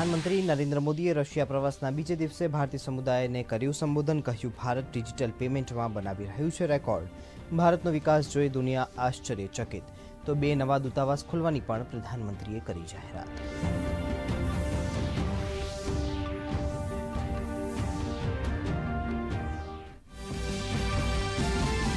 પ્રધાનમંત્રી નરેન્દ્ર મોદીએ રશિયા પ્રવાસના બીજે દિવસે ભારતીય સમુદાયને કર્યું સંબોધન, કહ્યું, ભારત ડિજિટલ પેમેન્ટમાં બનાવી રહ્યું છે રેકોર્ડ. ભારતનો વિકાસ જોઈ દુનિયા આશ્ચર્યચકિત. તો બે નવા દૂતાવાસ ખોલવાની પણ પ્રધાનમંત્રીએ કરી જાહેરાત.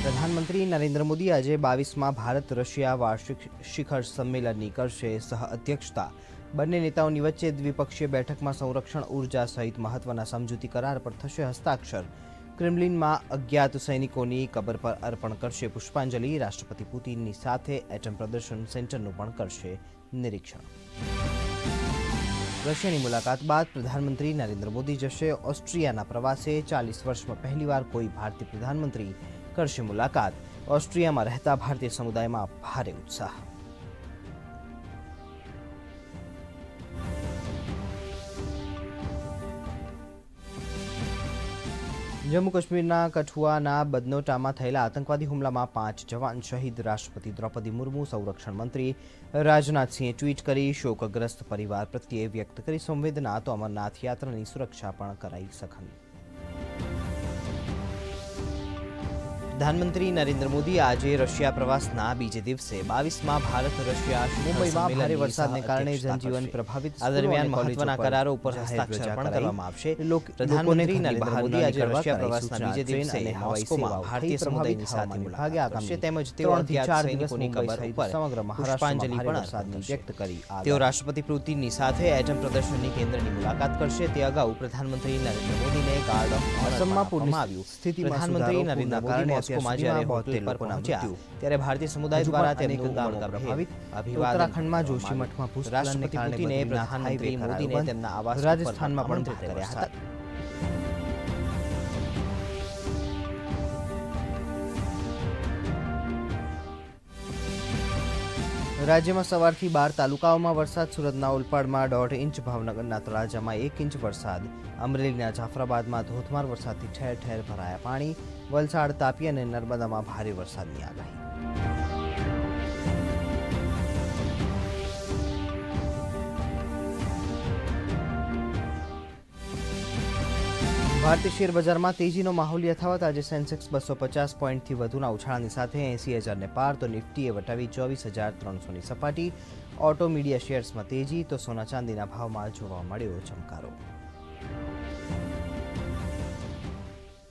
પ્રધાનમંત્રી નરેન્દ્ર મોદી આજે બાવીસમાં ભારત રશિયા વાર્ષિક શિખર સંમેલનની કરશે સહ અધ્યક્ષતા. બંને નેતાઓની વચ્ચે દ્વિપક્ષીય બેઠકમાં સંરક્ષણ ઊર્જા સહિત મહત્વના સમજૂતી કરાર પર થશે હસ્તાક્ષર. ક્રેમલિનમાં અજ્ઞાત સૈનિકોની કબર પર અર્પણ કરશે પુષ્પાંજલિ. રાષ્ટ્રપતિ પુતિનની સાથે એટમ પ્રદર્શન સેન્ટરનું પણ કરશે નિરીક્ષણ. રશિયાની મુલાકાત બાદ પ્રધાનમંત્રી નરેન્દ્ર મોદી જશે ઓસ્ટ્રિયાના પ્રવાસે. ચાલીસ વર્ષમાં પહેલીવાર કોઈ ભારતીય પ્રધાનમંત્રી કરશે મુલાકાત. ઓસ્ટ્રિયામાં રહેતા ભારતીય સમુદાયમાં ભારે ઉત્સાહ. જમ્મુ કાશ્મીરના કઠુઆના બદનોટામાં થયેલા આતંકવાદી હુમલામાં પાંચ જવાન શહીદ રાષ્ટ્રપતિ દ્રૌપદી મુર્મુ, સંરક્ષણ મંત્રી રાજનાથસિંહે ટ્વીટ કરી શોકગ્રસ્ત પરિવાર પ્રત્યે વ્યક્ત કરી સંવેદના તો અમરનાથ યાત્રાની સુરક્ષા પણ કરાઈ સઘન. પ્રધાનમંત્રી નરેન્દ્ર મોદી આજે રશિયા પ્રવાસના બીજે દિવસે બાવીસમાં ભારત રશિયા મુંબઈમાં ભારે વરસાદને કારણે જનજીવન પ્રભાવિત આ દરમિયાન મહત્વના કરારો ઉપર હસ્તાક્ષર પણ કરવામાં આવશે. પ્રધાનમંત્રી નરેન્દ્ર મોદી આજે રશિયા પ્રવાસના બીજે દિવસે મોસ્કોમાં ભારતીય સમુદાયની સાથે મુલાકાત કરશે. તેમજ તેઓ ચાર દિવસની કબર ઉપર સમગ્ર મહારાષ્ટ્રાંજલિ પણ વ્યક્ત કરી તેઓ રાષ્ટ્રપતિ પુતિનની સાથે એટમ પ્રદર્શનની કેન્દ્રની મુલાકાત કરશે. તે અગાઉ પ્રધાનમંત્રી નરેન્દ્ર મોદીને ગાર્ડ ઓફ ઓનરમાં પૂર્ણ આવ્યું. પ્રધાનમંત્રી નરેન્દ્ર મોદી મોસ્કોમાં જ્યારે હોટેલ પર પહોંચ્યા. ત્યારે ભારતીય સમુદાય દ્વારા તેમનું ગામો પ્રભાવિત. અભિવાદન ઉત્તરાખંડમાં જોશીમઠમાં રાષ્ટ્રપતિ કારણે પ્રધાનમંત્રી મોદીને તેમના આવાસ રાજસ્થાનમાં પણ કર્યા હતા. રાજ્યમાં સવારથી બાર તાલુકાઓમાં વરસાદ, સુરતના ઓલપાડમાં દોઢ ઇંચ, ભાવનગરના તળાજામાં એક ઇંચ વરસાદ, અમરેલીના જાફરાબાદમાં ધોધમાર વરસાદથી ઠેર ઠેર ભરાયા પાણી, વલસાડ, તાપી અને નર્મદામાં ભારે વરસાદની આગાહી. ભારતીય શેર બજારમાં તેજીનો માહોલ યથાવત. આજે સેન્સેક્સ બસો પચાસ પોઈન્ટથી વધુના ઉછાળાની સાથે એંસી હજારને પાર, તો નિફ્ટીએ વટાવી ચોવીસ હજાર ત્રણસોની સપાટી. ઓટો મીડિયા શેર્સમાં તેજી, તો સોના ચાંદીના ભાવમાં જોવા મળ્યો ચમકારો.